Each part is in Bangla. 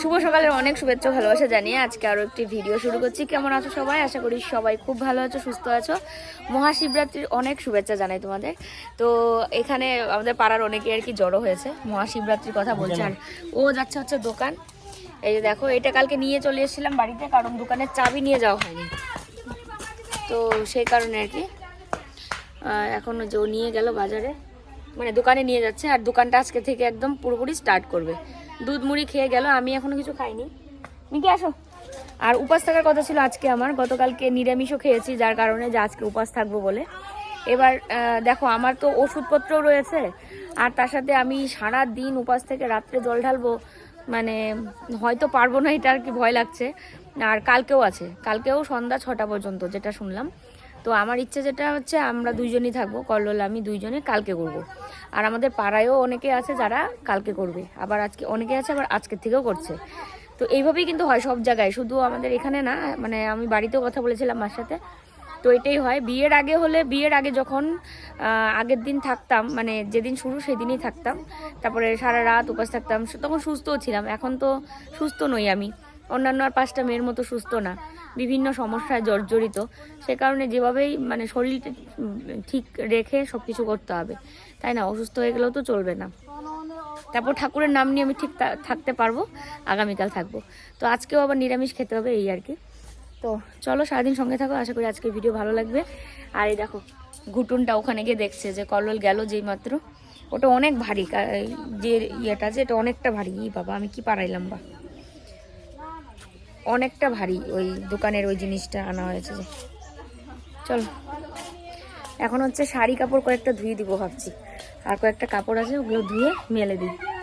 শুভ সকালের অনেক শুভেচ্ছা ভালোবাসা জানিয়ে আজকে আরও একটি ভিডিও শুরু করছি। কেমন আছো সবাই? আশা করি সবাই খুব ভালো আছো সুস্থ আছো। মহাশিবরাত্রির অনেক শুভেচ্ছা জানাই তোমাদের। তো এখানে আমাদের পাড়ার অনেকে আর কি জড়ো হয়েছে মহাশিবরাত্রির কথা বলছে। আর ও যাচ্ছে হচ্ছে দোকান। এই যে দেখো এটা কালকে নিয়ে চলে এসেছিলাম বাড়িতে কারণ দোকানের চাবি নিয়ে যাওয়া হয়নি। তো সেই কারণে আর কি এখন যে ও নিয়ে গেল বাজারে। মানে দোকানে নিয়ে যাচ্ছে আর দোকানটা আজকে থেকে একদম পুরোপুরি স্টার্ট করবে। দুধ মুড়ি খেয়ে গেল, আমি এখনও কিছু খাইনি। মিকি, আসো। আর উপাস থাকার কথা ছিল আজকে আমার, গতকালকে নিরামিষও খেয়েছি, যার কারণে যে আজকে উপাস থাকব বলে। এবার দেখো, আমার তো ওষুধপত্রও রয়েছে, আর তার সাথে আমি সারা দিন উপাস থেকে রাত্রে জল ঢালবো মানে হয়তো পারব না, এটা আর কি ভয় লাগছে। আর কালকেও আছে, কালকেও সন্ধ্যা ছটা পর্যন্ত, যেটা শুনলাম। তো আমার ইচ্ছা যেটা হচ্ছে আমরা দুইজনই থাকব, কল্লোল আমি দুইজনে কালকে করব। আর আমাদের পাড়ায়ও অনেকে আছে যারা কালকে করবে, আবার আজকে অনেকে আছে আবার আজকের থেকেও করছে। তো এইভাবেই কিন্তু হয় সব জায়গায়, শুধু আমাদের এখানে না মানে আমি বাড়িতেও কথা বলেছিলাম মার সাথে। তো এটাই হয়, বিয়ের আগে হলে, বিয়ের আগে যখন আগের দিন থাকতাম মানে যেদিন শুরু সেদিনই থাকতাম। তারপরে সারা রাত উপাস থাকতাম, তখন সুস্থও ছিলাম, এখন তো সুস্থ নই আমি। অন্যান্য আর পাঁচটা মেয়ের মতো সুস্থ না। বিভিন্ন সমস্যায় জর্জরিত। সে কারণে যেভাবেই মানে শরীর ঠিক রেখে সব কিছু করতে হবে। তাই না? অসুস্থ হয়ে গেলেও তো চলবে না। তারপর ঠাকুরের নাম নিয়ে আমি ঠিক থাকতে পারব, আগামীকাল থাকব। তো আজকেও আবার নিরামিষ খেতে হবে, এই আর কি। তো চলো সারাদিন সঙ্গে থাকো, আশা করি আজকের ভিডিও ভালো লাগবে। আর এই দেখো, ঘুটুনটা ওখানে গিয়ে দেখছে যে কল্লোল গেল যেই মাত্র। ওটা অনেক ভারী যে ইয়েটা আছে, এটা অনেকটা ভারী। ই বাবা, আমি কি পারাইলাম বা? অনেকটা ভারী ওই দোকানের ওই জিনিসটা আনা হয়েছে যে। চলো। এখন হচ্ছে শাড়ি কাপড় কয়েকটা ধুয়ে দিব ভাবছি। আর কয়েকটা কাপড় আছে ওগুলো ধুয়ে মেলে দিই।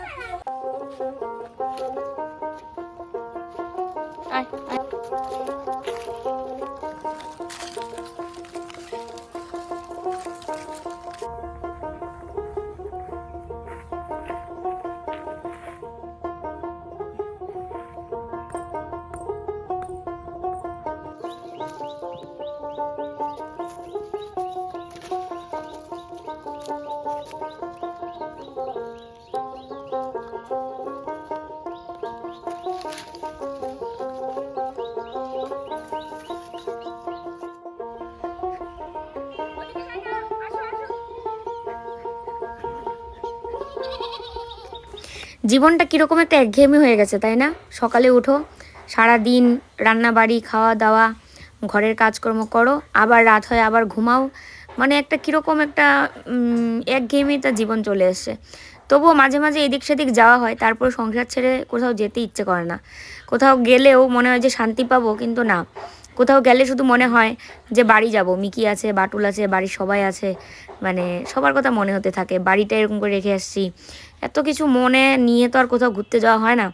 জীবনটা কীরকম একটা একঘেয়েমি হয়ে গেছে তাই না? সকালে উঠো সারা দিন রান্না বাড়ি খাওয়া দাওয়া ঘরের কাজকর্ম করো আবার রাত হয় আবার ঘুমাও। মানে একটা কীরকম একটা উম, একঘেয়েমিতা জীবন চলে এসছে। তবুও মাঝে মাঝে এদিক সেদিক যাওয়া হয় তারপর সংসার ছেড়ে কোথাও যেতে ইচ্ছে করে না। কোথাও গেলেও মনে হয় যে শান্তি পাবো কিন্তু না। কোথাও গেলে শুধু মনে হয় যে বাড়ি যাব। মিকি আছে বাটুল আছে বাড়ির সবাই আছে। মানে সবার কথা মনে হতে থাকে। বাড়িটা এরকম করে রেখে আসছি এত কিছু মনে নিয়ে তো আর কোথাও ঘুরতে যাওয়া হয় না।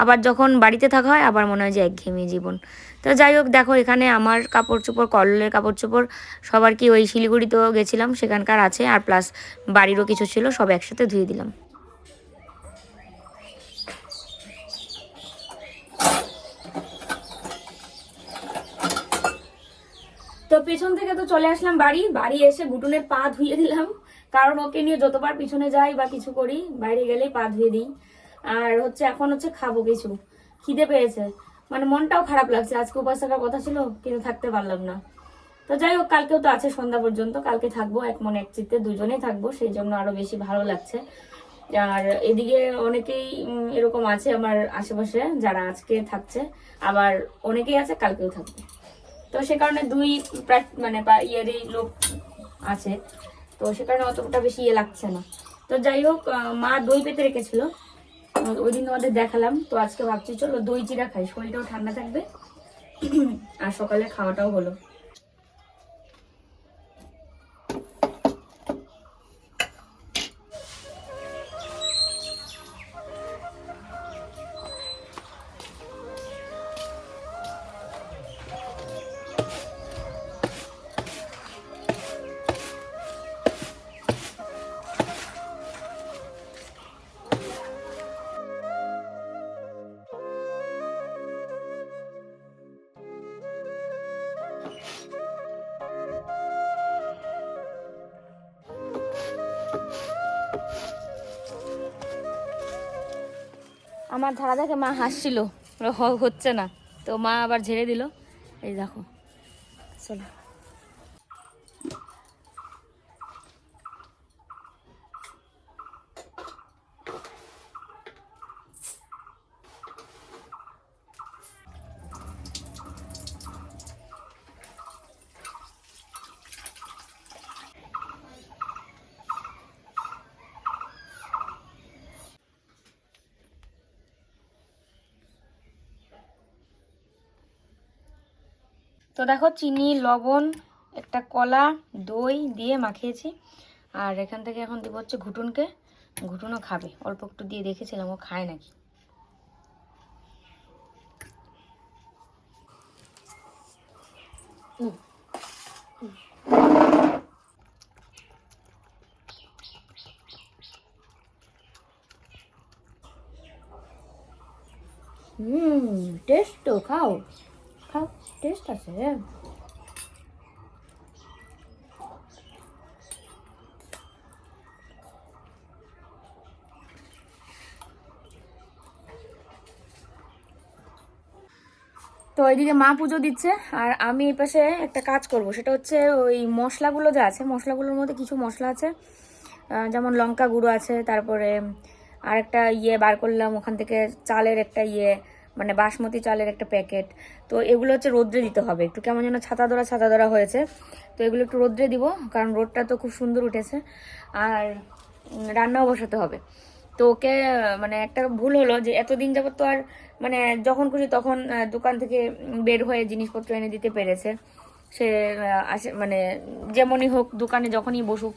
আবার যখন বাড়িতে থাকা হয়, আবার মনে হয় যে একঘেয়েমি জীবন। তো যাই হোক, দেখো এখানে আমার কাপড় চোপড় কল্লের কাপড় চোপড় সবার কি ওই শিলিগুড়িতেও গেছিলাম, সেখানকার আছে, আর প্লাস বাড়িরও কিছু ছিল, সব একসাথে ধুয়ে দিলাম। তো পেছন থেকে তো চলে আসলাম বাড়ি বাড়ি এসে গুটুনের পা ধুয়ে দিলাম। কারণ ওকে নিয়ে যতবার পিছনে যাই বা কিছু করি, বাইরে গেলেই পা ধুয়ে দিই। আর হচ্ছে, এখন হচ্ছে খাব কিছু। খিদে পেয়েছে। মানে মনটাও খারাপ লাগছে। আজকে উপাস থাকার কথা ছিল, কিন্তু থাকতে পারলাম না। তো যাই হোক, কালকেও তো আছে সন্ধ্যা পর্যন্ত। কালকে থাকব এক মনে এক চিত্তে, দুজনেই থাকব। সেই জন্য আরও বেশি ভালো লাগছে। আর এদিকে অনেকেই এরকম আছে আমার আশেপাশে যারা আজকে থাকছে। আবার অনেকেই আছে, কালকেও থাকবে। তো সে কারণে দুই প্রাক- মানে ইয়েরই লোক আছে। তো সে কারণে অতটা বেশি ইয়ে লাগছে না। তো যাই হোক মা দই পেতে রেখেছিল। ওই দিন তোমাদের দেখালাম। তো আজকে ভাবছি, চলো দই চিরা খাই। শরীরটাও ঠান্ডা থাকবে। আর সকালে খাওয়াটাও হলো। আমার ধারা দেখে মা হাসছিল। হচ্ছে না। তো মা আবার ঝেড়ে দিল। এই দেখো। চলো। তো দেখো চিনি, লবণ, একটা কলা, দই দিয়ে মাখিয়েছি। আর এখান থেকে এখন দিব হচ্ছে ঘুটুনকে। ঘুটুনও খাবে। অল্প একটু দিয়ে দেখেছিলাম ও খায় নাকি। হুম, টেস্ট তো, খাও। খাও টেস্ট আছে তো ওইদিকে মা পুজো দিচ্ছে, আর আমি এই পাশে একটা কাজ করব। সেটা হচ্ছে ওই মশলাগুলো যা আছে, মশলাগুলোর মধ্যে কিছু মশলা আছে। যেমন লঙ্কা গুঁড়ো আছে, তারপরে আরেকটা ইয়ে বার করলাম, ওখান থেকে চালের একটা ইয়ে। মানে বাসমতি চালের একটা প্যাকেট। তো এগুলো হচ্ছে রোদ্রে দিতে হবে। একটু কেমন যেন ছাতা ধরা ছাতা ধরা হয়েছে। তো এগুলো একটু রোদ্রে দিব, কারণ রোদটা তো খুব সুন্দর উঠেছে। আর রান্নাও বসাতে হবে। তো ওকে মানে একটা ভুল হলো যে এতদিন যাবত তো আর মানে যখন খুশি তখন দোকান থেকে বের হয়ে জিনিসপত্র এনে দিতে পেরেছে। সে আসে মানে যেমনই হোক, দোকানে যখনই বসুক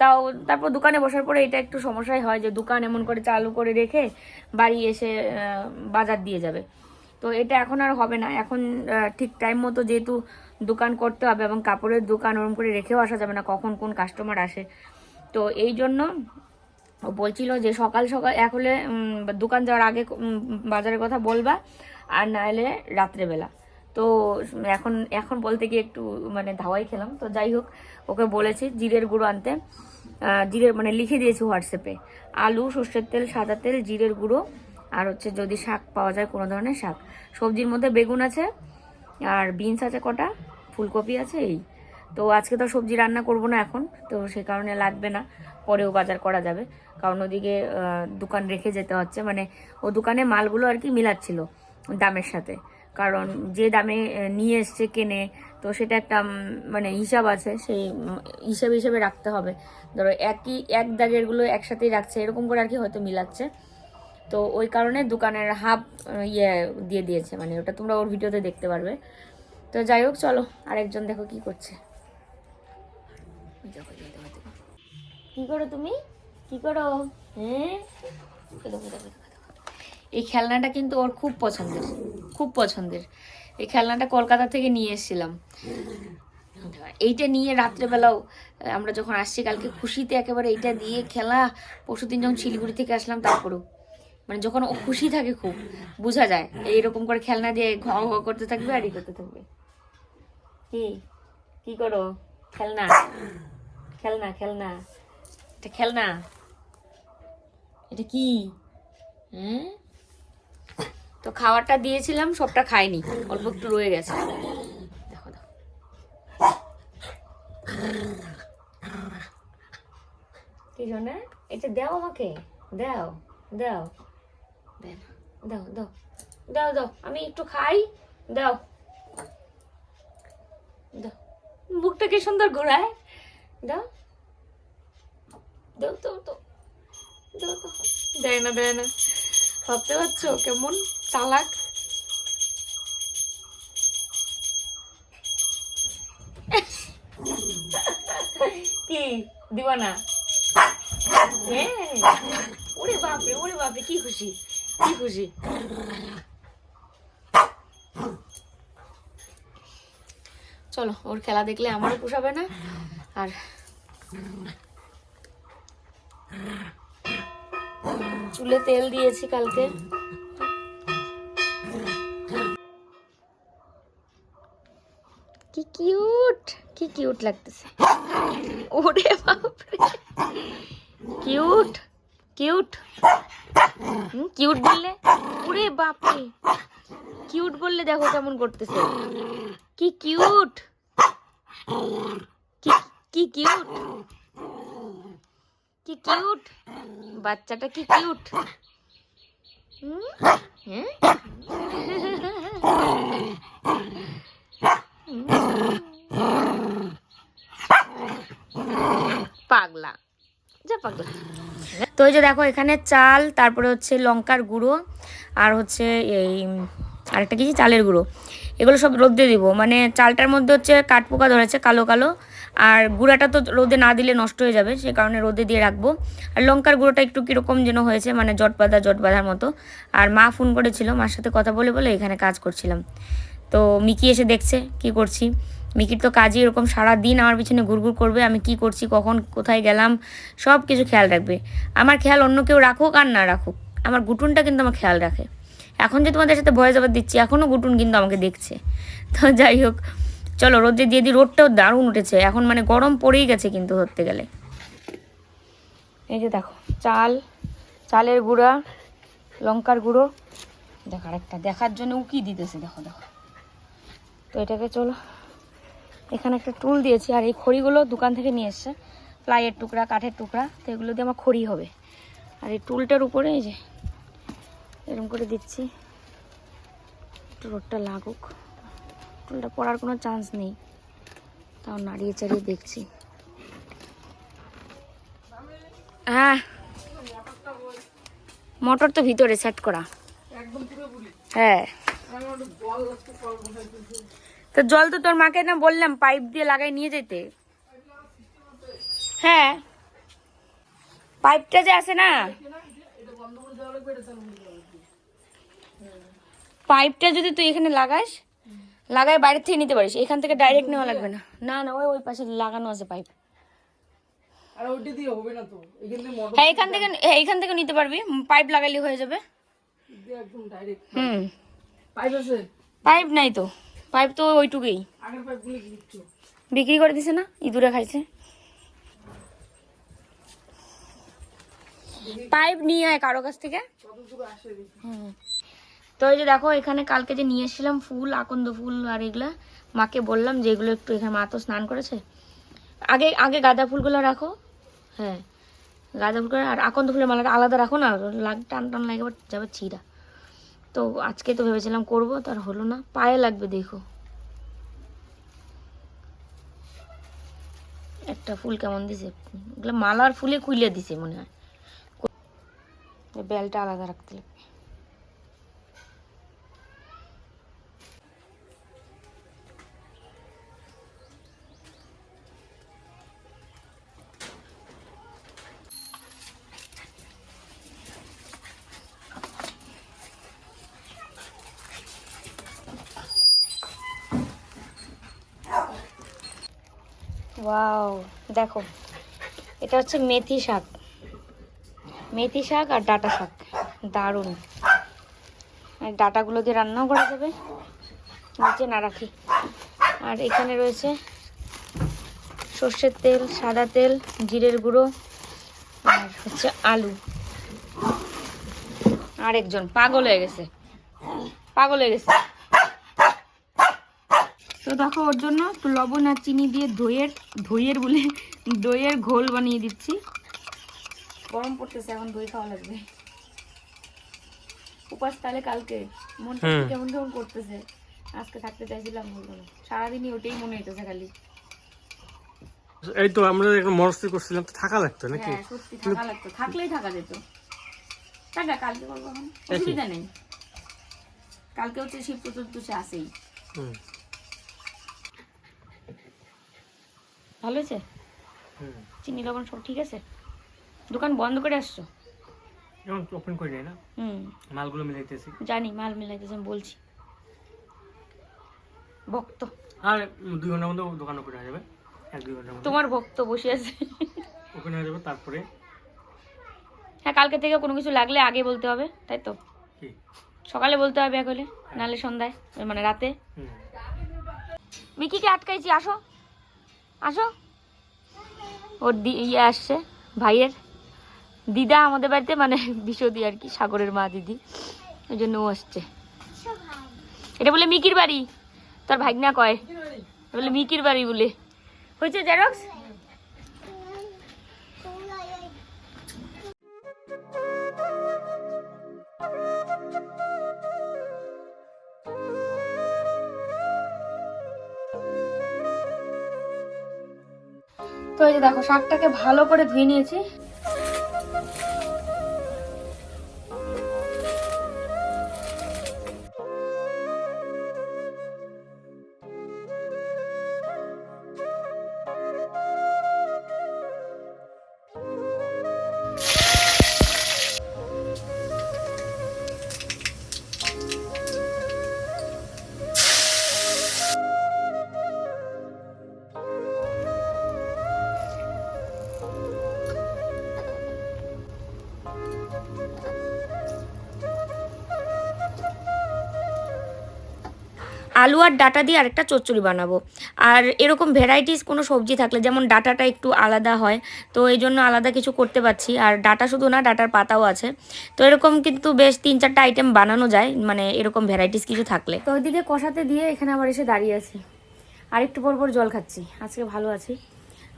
তাও তারপর দোকানে বসার পরে এটা একটু সমস্যাই হয় যে দোকান এমন করে চালু করে রেখে বাড়ি এসে বাজার দিয়ে যাবে। তো এটা এখন আর হবে না। এখন ঠিক টাইম মতো যেহেতু দোকান করতে হবে এবং কাপড়ের দোকান ওরম করে রেখেও আসা যাবে না, কখন কোন কাস্টমার আসে। তো এই জন্য বলছিল যে সকাল সকাল, এক হলে দোকান যাওয়ার আগে বাজারের কথা বলবা, আর না এলে রাত্রেবেলা। তো এখন এখন বলতে গিয়ে একটু মানে ধাওয়াই খেলাম। তো যাই হোক ওকে বলেছি জিরের গুঁড়ো আনতে। জিরের মানে লিখে দিয়েছি হোয়াটসঅ্যাপে। আলু, সর্ষের তেল, সাদা তেল, জিরের গুঁড়ো আর হচ্ছে যদি শাক পাওয়া যায় কোনো ধরনের শাক। সবজির মধ্যে বেগুন আছে আর বিনস আছে কটা, ফুলকপি আছে এই। তো আজকে তো সবজি রান্না করব না এখন, তো সে কারণে লাগবে না, পরেও বাজার করা যাবে। কারণ ওদিকে দোকান রেখে যেতে হচ্ছে মানে ও দোকানে মালগুলো আর কি মিলাচ্ছিল দামের সাথে। কারণ যে দামে নিয়ে এসছে, কেনে তো সেটা একটা মানে হিসাব আছে, সেই হিসাব হিসেবে রাখতে হবে। ধরো একই, এক দাগেরগুলো একসাথেই রাখছে, এরকম করে আর কি হয়তো মিলাচ্ছে। তো ওই কারণে দোকানের হাফ ইয়ে দিয়ে দিয়েছে মানে ওটা তোমরা ওর ভিডিওতে দেখতে পারবে। তো যাই হোক, চলো, আরেকজন দেখো কি করছে। কি করো তুমি? কি করো? হ্যাঁ? এই খেলনাটা কিন্তু ওর খুব পছন্দের খুব পছন্দের। এই খেলনাটা কলকাতা থেকে নিয়ে এসেছিলাম। এইটা নিয়ে রাত্রেবেলাও আমরা যখন আসছি, কালকে খুশিতে একেবারে এইটা দিয়ে খেলা পরশুদিন যখন শিলিগুড়ি থেকে আসলাম, তারপরেও। মানে যখন ও খুশি থাকে খুব, বোঝা যায়। এইরকম করে খেলনা দিয়ে ঘ ঘ করতে থাকবে আর ই করতে থাকবে। কি? কি করো? খেলনা? খেলনা খেলনা। এটা খেলনা? এটা কি? হ্যাঁ? তো খাবারটা দিয়েছিলাম, সবটা খাইনি, অল্প একটু রয়ে গেছে। দেখো কি জন্য? এটা দাও আমাকে। দাও দাও। দাও দাও। দাও দাও। আমি একটু খাই। দাও। দাও। মুখটা কি সুন্দর ঘোরায়? দাও। দাও দাও দাও। দেয় না দেয় না। ভাবতে পারছ কেমন? চালাক। কি? দিবা না ওরে বাপরে ওরে বাপরে, কি খুশি কি খুশি। চলো, ওর খেলা দেখলে আমারও পোষাবে না, আর চুলে তেল দিয়েছি কালকে। কিউট। কি কিউট লাগতেছে। ওরে বাপরে। কিউট। কিউট। কিউট বললে? ওরে বাপরে। কিউট বললে দেখো কেমন করতেছে। কি কিউট। কি কিউট। কি কিউট। বাচ্চাটা কি কিউট। হুম হ্যাঁ? পাগলা। যা পাগলা। তো এই যে দেখো, এখানে চাল, তারপরে হচ্ছে লঙ্কার গুঁড়ো, আর হচ্ছে এই আরেকটা কিছু চালের গুঁড়ো। এগুলো সব রোদে দিব। মানে চালটার মধ্যে হচ্ছে কাঠপোকা ধরেছে, কালো কালো। আর গুঁড়াটা তো রোদে না দিলে নষ্ট হয়ে যাবে, সে কারণে রোদে দিয়ে রাখব। আর লঙ্কার গুঁড়োটা একটু কীরকম যেন হয়েছে মানে জট বাঁধা জট বাঁধার মতো। আর মা ফোন করেছিল মার সাথে কথা বলে বলে এখানে কাজ করছিলাম। তো মিকি এসে দেখছে, কি করছি? মিকির তো কাজই এরকম সারা দিন আমার পিছনে ঘুরঘুর করবে, আমি কি করছি, কখন, কোথায় গেলাম সব কিছু খেয়াল রাখবে। আমার খেয়াল অন্য কেউ রাখুক আর না রাখুক, আমার গুটুনটা কিন্তু আমার খেয়াল রাখে। এখন যে তোমাদের সাথে ভয়েস আবার দিচ্ছি এখনও গুটুন কিন্তু আমাকে দেখছে। তো যাই হোক, চলো রোদে দিয়ে দিই, রোদটাও দারুণ উঠেছে, এখন মানে গরম পড়েই গেছে কিন্তু ধরতে গেলে। এই যে দেখো, চাল, চালের গুঁড়া, লঙ্কার গুঁড়ো। দেখো আরেকটা, দেখার জন্য উকি দিতেছে, দেখো দেখো। তো এটাকে চলো। এখানে একটা টুল দিয়েছি আর এই খড়িগুলো দোকান থেকে নিয়ে এসছে। প্লাইয়ের টুকরা কাঠের টুকরা তো এগুলো দিয়ে আমার খড়ি হবে। আর এই টুলটার উপরে এই যে এরকম করে দিচ্ছি। একটু রোদটা লাগুক। টুলটা পড়ার কোনো চান্স নেই। তাও নাড়িয়ে চাড়িয়ে দেখছি। হ্যাঁ। মোটর তো ভিতরে সেট করা। হ্যাঁ। তো জল তো তোর মাকে না বললাম পাইপ দিয়ে লাগাই নিয়ে যেতে। হ্যাঁ। পাইপটা যে আছে না। পাইপটা যদি তুই এখানে লাগাস লাগাই বাইরে থেকে নিতে পারিস। এখান থেকে ডাইরেক্ট নেওয়া লাগবে না। না না ওই ওই পাশে লাগানো আছে পাইপ। আর দিয়ে হবে না তো। এখান থেকে মোটর হ্যাঁ এখান থেকে হ্যাঁ এখান থেকে নিতে পারবি। পাইপ লাগালে হয়ে যাবে। একদম ডাইরেক্ট হুম। পাইপ আছে? পাইপ নাই তো। পাইপ তো ওইটুকুই। বিক্রি করে দিছে না? ইঁদুরে খাইছে। পাইপ নিয়ে আয় কারও কাছ থেকে। তো এই যে দেখো এখানে কালকে যে নিয়ে এসেছিলাম ফুল আকন্দ ফুল আর এগুলা মাকে বললাম যে এগুলো একটু এখানে মা তো স্নান করেছে। আগে আগে গাঁদা ফুলগুলো রাখো। হ্যাঁ। গাঁদা ফুলগুলো আর আকন্দ ফুলের মালাটা আলাদা রাখো না লাগ টান টান লাগে যাবে ছিঁড়া। তো আজকে তো ভেবেছিলাম করব তার হলো না। পায়ে লাগবে, দেখো। একটা ফুল কেমন দিছে? মালার ফুলে খুইলে দিছে, মনে হয়। বেলটা আলাদা রাখতে লাগবে। ওয়াও দেখো, এটা হচ্ছে মেথি শাক। মেথি শাক আর ডাটা শাক। দারুণ। ডাটাগুলো দিয়ে রান্নাও করা যাবে। নিচে না রাখি। আর এখানে রয়েছে সর্ষের তেল, সাদা তেল, জিরের গুঁড়ো আর হচ্ছে আলু। আরেকজন, পাগল হয়ে গেছে। পাগল হয়ে গেছে। দেখো ওর জন্য একটু লবণ আর চিনি দিয়ে দইয়ের দইয়ের বলে দইয়ের ঘোল বানিয়ে দিচ্ছি। গরম পড়তেছে এখন দই খাওয়া লাগবে। উপাস তাহলে কালকে। হুম। কেমন কেমন করতেছে। আজকে থাকতে চাইছিলাম না। সারাদিনই ওটাই মনে হইতেছে খালি। এই তো আমরা একটা করছিলাম তো থাকা লাগতো নাকি? হ্যাঁ সত্যি থাকা লাগতো। থাকলেই থাকা যেত। টাকা কালকে করব এখন। অসুবিধা নেই। কালকে হচ্ছে শিব চতুর্দশী আসেই হুম। ভালো হয়েছে? হুম। চিনি লবণ সব ঠিক আছে? দোকান বন্ধ করে আসছো? এখন ওপেন করে নেই না? হুম। মালগুলো মিলাইতেছি। জানি মাল মিলাইতেছে আমি বলছি। ভক্ত। আর দুই ঘণ্টার মধ্যে দোকান ওপেন হয়ে যাবে। এক দুই ঘণ্টার মধ্যে। তোমার ভক্ত বসে আছে। ওপেন হয়ে যাবে তারপরে? হ্যাঁ কালকে থেকে কোনো কিছু লাগলে আগে বলতে হবে তাই তো? সকালে বলতে হবে এক হলে। নাহলে সন্ধ্যায় মানে রাতে। হুম। মিকিকে আটকাইছি আসো। আসো। ওর দি ইয়ে আসছে, ভাইয়ের। দিদা আমাদের বাড়িতে মানে বিশদি আর কি, সাগরের মা দিদি। ওই জন্য ও আসছে। এটা বলে মিকির বাড়ি। তোর ভাগনা কয়? বলে মিকির বাড়ি বলে। হয়েছে জেরক্স তো দেখো শাকটাকে ভালো করে ধুয়ে নিয়েছি। আলু আর ডাটা দিয়ে আরেকটা চচ্চড়ি বানাবো। আর এরকম ভ্যারাইটিস কোনো সবজি থাকলে, যেমন ডাটাটা একটু আলাদা হয়, তো এই জন্য আলাদা কিছু করতে পারছি। আর ডাটা শুধু না, ডাটার পাতাও আছে। তো এরকম কিন্তু বেশ তিন চারটা আইটেম বানানো যায় মানে এরকম ভ্যারাইটিস কিছু থাকলে। তো ওইদিকে কষাতে দিয়ে এখানে আবার এসে দাঁড়িয়ে আছি। আর একটু পর পর জল খাচ্ছি, আজকে ভালো আছি।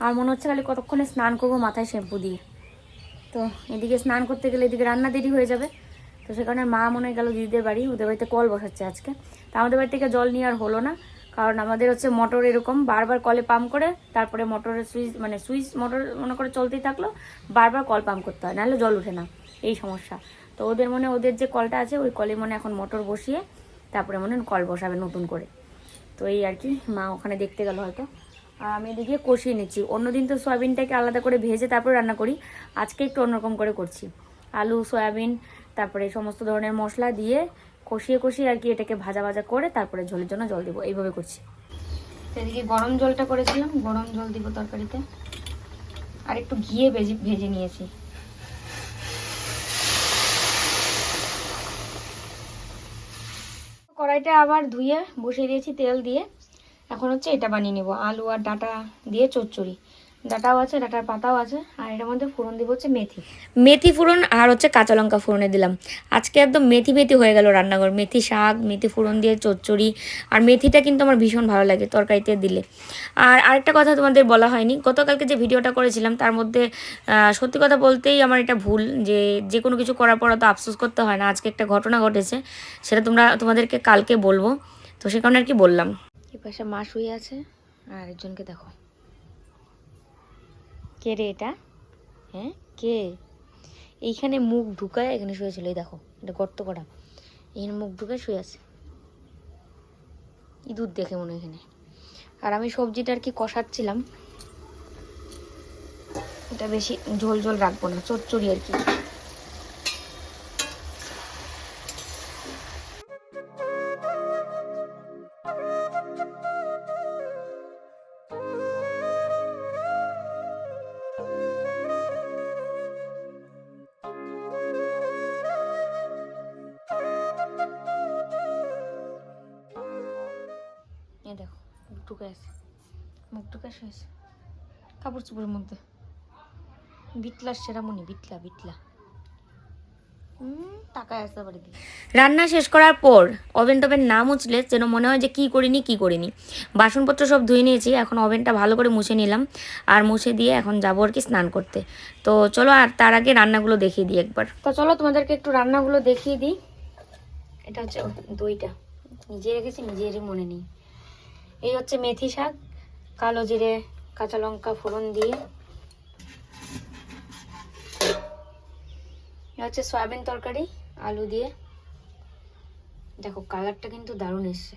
আর মনে হচ্ছে খালি কতক্ষণে স্নান করব মাথায় শ্যাম্পু দিয়ে। তো এদিকে স্নান করতে গেলে এদিকে রান্না দেরি হয়ে যাবে। তো সে কারণে মা মনে গেল দিদিদের বাড়ি, ওদের বাড়িতে কল বসাচ্ছে আজকে। তা আমাদের বাড়ি থেকে জল নিয়ে আর হলো না, কারণ আমাদের হচ্ছে মোটর এরকম, বারবার কলে পাম্প করে, তারপরে মোটরের সুইচ মানে সুইচ মোটর মনে করে চলতেই থাকল, বারবার কল পাম্প করতে হয়, নাহলে জল ওঠে না, এই সমস্যা। তো ওদের মনে, ওদের যে কলটা আছে, ওই কলে মনে এখন মোটর বসিয়ে, তারপরে মনে কল বসাবে নতুন করে। তো এই আর কি, মা ওখানে দেখতে গেল হয়তো। আর আমি এদিকে কষিয়ে নিচ্ছি। অন্যদিন তো সয়াবিনটাকে আলাদা করে ভেজে তারপরে রান্না করি। আজকে একটু অন্যরকম করে করছি। আলু, সয়াবিন তারপরে সমস্ত ধরনের মশলা দিয়ে কষিয়ে কষিয়ে আর কি এটাকে ভাজা ভাজা করে তারপরে ঝোলের জন্য জল দিব। এইভাবে করছি। তো এদিকে গরম জলটা করেছিলাম, গরম জল দিব তরকারিতে। আর একটু ঘিয়ে ভেজে ভেজে নিয়েছি। কড়াইটা আবার ধুয়ে বসিয়ে দিয়েছি তেল দিয়ে। এখন হচ্ছে এটা বানিয়ে নেব, আলু আর ডাটা দিয়ে চচ্চড়ি। ডাটাও আছে ডাটার পাতাও আছে আর এটার মধ্যে ফোড়ন দিব হচ্ছে মেথি। মেথি ফোড়ন আর হচ্ছে কাঁচা লঙ্কা ফোড়নে দিলাম। আজকে একদম মেথি মেথি হয়ে গেল রান্নাঘর। মেথি শাক মেথি ফোড়ন দিয়ে চচ্চড়ি আর মেথিটা কিন্তু আমার ভীষণ ভালো লাগে তরকারিতে দিলে। আর আরেকটা কথা তোমাদের বলা হয়নি গতকালকে যে ভিডিওটা করেছিলাম তার মধ্যে সত্যি কথা বলতেই আমার এটা ভুল যে যে কোনো কিছু করার পর তো আফসোস করতে হয় না আজকে একটা ঘটনা ঘটেছে সেটা তোমরা তোমাদেরকে কালকে বলব। তো সে কারণে আর কি বললাম। এই পাশে মা শুয়ে আছে আর একজনকে দেখো। কে রে এটা? হ্যাঁ কে? এইখানে মুখ ঢুকায় এখানে শুয়েছিল এই দেখো, এটা গর্ত করা। এখানে মুখ ঢুকায় শুয়ে আছে। ইঁদুর দেখে মনে এখানে। আর আমি সবজিটা আর কি কষাচ্ছিলাম। এটা বেশি ঝোল ঝোল রাখব না, চচ্চড়ি আর কি। বিটলার সেরামনি বিটলা বিটলা। রান্না শেষ করার পর ওভেন টোভেন না মুছলে যেন মনে হয় যে কি করিনি কি করিনি। বাসনপত্র সব ধুয়ে নিয়েছি এখন ওভেনটা ভালো করে মুছে নিলাম। আর মুছে দিয়ে এখন যাব আর কি স্নান করতে। তো চলো আর তার আগে রান্নাগুলো দেখিয়ে দিই একবার। তো চলো তোমাদেরকে একটু রান্নাগুলো দেখিয়ে দিই। এটা হচ্ছে দইটা। নিজে রেখেছি নিজেরই মনে নেই। এই হচ্ছে মেথি শাক কালো জিরে কাঁচা লঙ্কা ফোড়ন দিয়ে। হচ্ছে সয়াবিন তরকারি, আলু দিয়ে। দেখো, কালারটা কিন্তু দারুণ এসছে।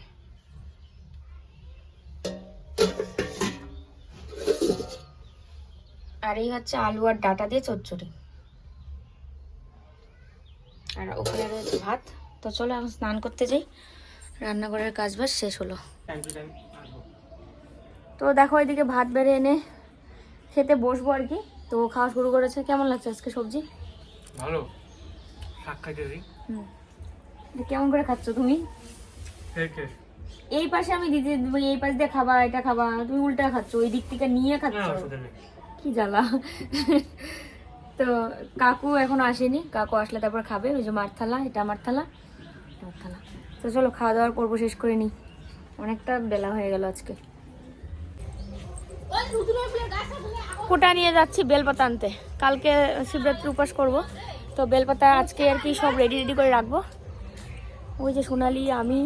আর এই হচ্ছে আলু আর ডাটা দিয়ে চচ্চড়ি। আর ওখানে রয়েছে ভাত। তো চলো, এখন স্নান করতে যাই। রান্নাঘরের কাজ বাজ শেষ হলো। তো দেখো, এদিকে ভাত বেড়ে এনে খেতে বসবো আর কি। তো খাওয়া শুরু করেছে। কেমন লাগছে আজকে সবজি? ভালো। শাক খাইতে দিই এটা কেমন করে খাচ্ছ তুমি? এই পাশে আমি বলি, এই পাশ দিয়ে খাবা এটা খাবা তুমি উল্টা খাচ্ছ ওই দিক থেকে নিয়ে খাচ্ছ। না কি জ্বালা। তো কাকু এখনও আসেনি কাকু আসলে তারপর খাবে ওই যে মার থালা এটা আমার থালা আমার থালা। তো চলো খাওয়া দাওয়ার পর্ব শেষ করে নিই। অনেকটা বেলা হয়ে গেল আজকে। কোটা নিয়ে যাচ্ছি বেলপাতা আনতে। কালকে শিবরাত্রি উপাস করব। তো বেলপাতা আজকে আর কি সব রেডি রেডি করে রাখব। ওই যে সোনালি আমি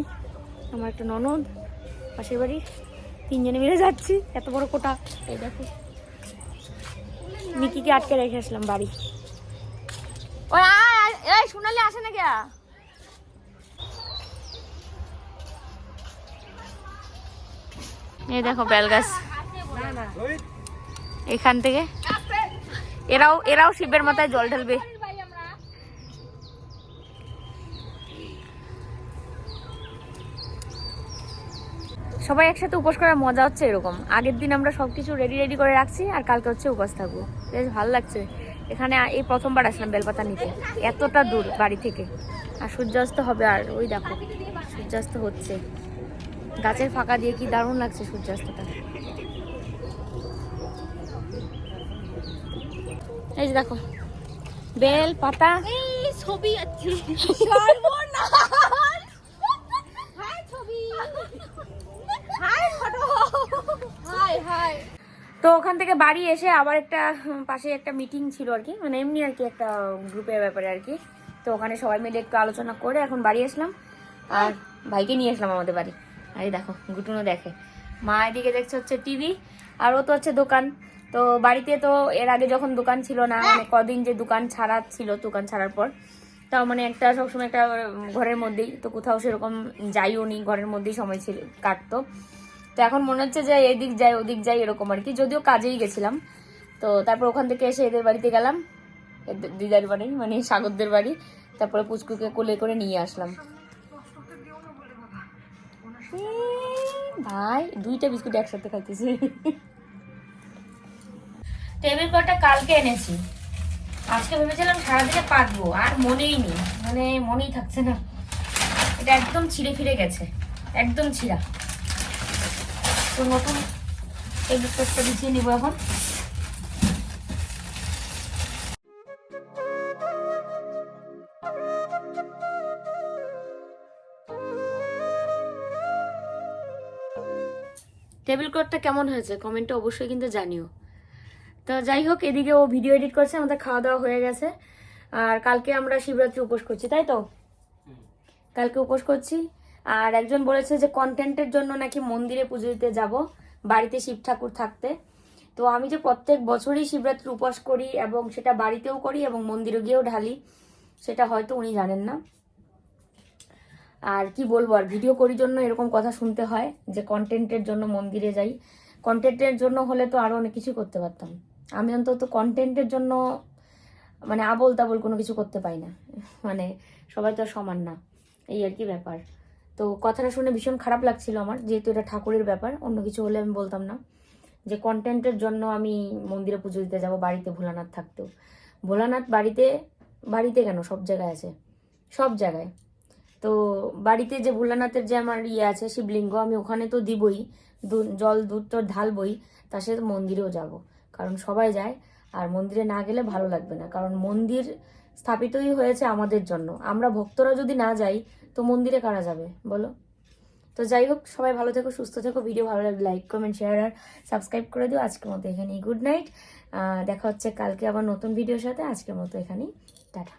আমার একটা ননদ পাশের বাড়ি তিনজনে মিলে যাচ্ছি। এত বড় কোটা। এই দেখো। মিকিকে আটকে রেখে আসলাম বাড়ি। ওই আয়, আয়, এই সোনালি আসে না গিয়া এই দেখো বেলগাছ। এখান থেকে। এরাও এরাও শিবের মাথায় জল ঢালবে। সবাই একসাথে উপোস করার মজা হচ্ছে এরকম। আগের দিন আমরা সবকিছু রেডি রেডি করে রাখছি, আর কালকে হচ্ছে উপোস থাকব। বেশ ভালো লাগছে। এখানে এই প্রথমবার আসলাম বেলপাতা নিতে। এতটা দূর বাড়ি থেকে। আর সূর্যাস্ত হবে, আর ওই দেখো, সূর্যাস্ত হচ্ছে। গাছের ফাঁকা দিয়ে কি দারুণ লাগছে সূর্যাস্তটা। এই যে দেখো। বেল পাতা। ছবি আছে তো ওখান থেকে বাড়ি এসে আবার একটা পাশে একটা মিটিং ছিল আর কি। মানে এমনি আর কি একটা গ্রুপের ব্যাপারে আর কি। তো ওখানে সবাই মিলে একটু আলোচনা করে এখন বাড়ি আসলাম। আর ভাইকে নিয়ে আসলাম আমাদের বাড়ি। আর দেখো গুটুনো দেখে। মা এদিকে দেখছে হচ্ছে টিভি আর ও তো হচ্ছে দোকান। তো বাড়িতে তো এর আগে যখন দোকান ছিল না মানে কদিন যে দোকান ছাড়া ছিল, দোকান ছাড়ার পর, তাও মানে একটা সবসময় একটা ঘরের মধ্যেই, তো কোথাও সেরকম যাইও নি, ঘরের মধ্যেই সময় ছিল, কাটতো। তো এখন মনে হচ্ছে যে এদিক যাই, ওদিক যাই এরকম আর কি, যদিও কাজেই গেছিলাম। তো তারপর ওখান থেকে এসে এদের বাড়িতে গেলাম দিদার বাড়ি মানে সাগরদের বাড়ি, তারপরে পুচকুকে কোলে করে নিয়ে আসলাম। ভাই, দুইটা বিস্কুট একসাথে খাইতেছি। টেবিল কলটা কালকে এনেছি। আজকে ভেবেছিলাম সারা সারাদিনে পাতবো, আর মনেই নেই। মানে মনেই থাকছে না। এটা একদম ছিঁড়ে ফিরে গেছে। একদম ছিঁড়া। তো নতুন টেবিল ক্লথটা বিছিয়ে নিব এখন। টেবিল ক্লথটা কেমন হয়েছে? কমেন্টে অবশ্যই কিন্তু জানিও। তো যাই হোক, এদিকে ও ভিডিও এডিট করছে, আমাদের খাওয়া দাওয়া হয়ে গেছে। আর কালকে আমরা শিবরাত্রি উপোস করছি, তাই তো? কালকে উপোস করছি। আর একজন বলেছে যে কন্টেন্টের জন্য নাকি মন্দিরে পুজো দিতে যাব, বাড়িতে শিব ঠাকুর থাকতে। তো আমি যে প্রত্যেক বছরই শিবরাত্রি উপোস করি এবং সেটা বাড়িতেও করি এবং মন্দিরে গিয়েও ঢালি, সেটা হয়তো উনি জানেন না। আর কি বলব, আর ভিডিও করির জন্য এরকম কথা শুনতে হয় যে কন্টেন্টের জন্য মন্দিরে যাই। কন্টেন্টের জন্য হলে তো আরও অনেক কিছু করতে পারতাম। আমি অন্তত কন্টেন্টের জন্য মানে আবল তাবল কোনো কিছু করতে পাই না। মানে সবাই তো সমান না। এই আর কি ব্যাপার। তো কথাটা শুনে ভীষণ খারাপ লাগছিল আমার, যেহেতু এটা ঠাকুরের ব্যাপার, অন্য কিছু হলে আমি বলতাম না। যে কন্টেন্টের জন্য আমি মন্দিরে পুজো দিতে যাব, বাড়িতে ভোলানাথ থাকতেও ভোলানাথ বাড়িতে বাড়িতে কেন? সব জায়গায় আছে। সব জায়গায়। তো বাড়িতে যে ভোলানাথের যে আমার ইয়ে আছে, শিবলিঙ্গ, আমি ওখানে তো দিবই। জল, দুধ তো ঢালবই তার সাথে মন্দিরেও যাব। কারণ সবাই যায়, আর মন্দিরে না গেলে ভালো লাগবে না। কারণ মন্দির স্থাপিতই হয়েছে আমাদের জন্য। আমরা ভক্তরা যদি না যাই, তো মন্দিরে কারা যাবে? বলো? তো যাই হোক, সবাই ভালো থেকো, সুস্থ থেকো। ভিডিও ভালো লাগলে লাইক, কমেন্ট, শেয়ার আর সাবস্ক্রাইব করে দিও। আজকের মতো এখানেই গুড নাইট। দেখা হচ্ছে কালকে আবার নতুন ভিডিওর সাথে। আজকের মতো এখানেই। টাটা।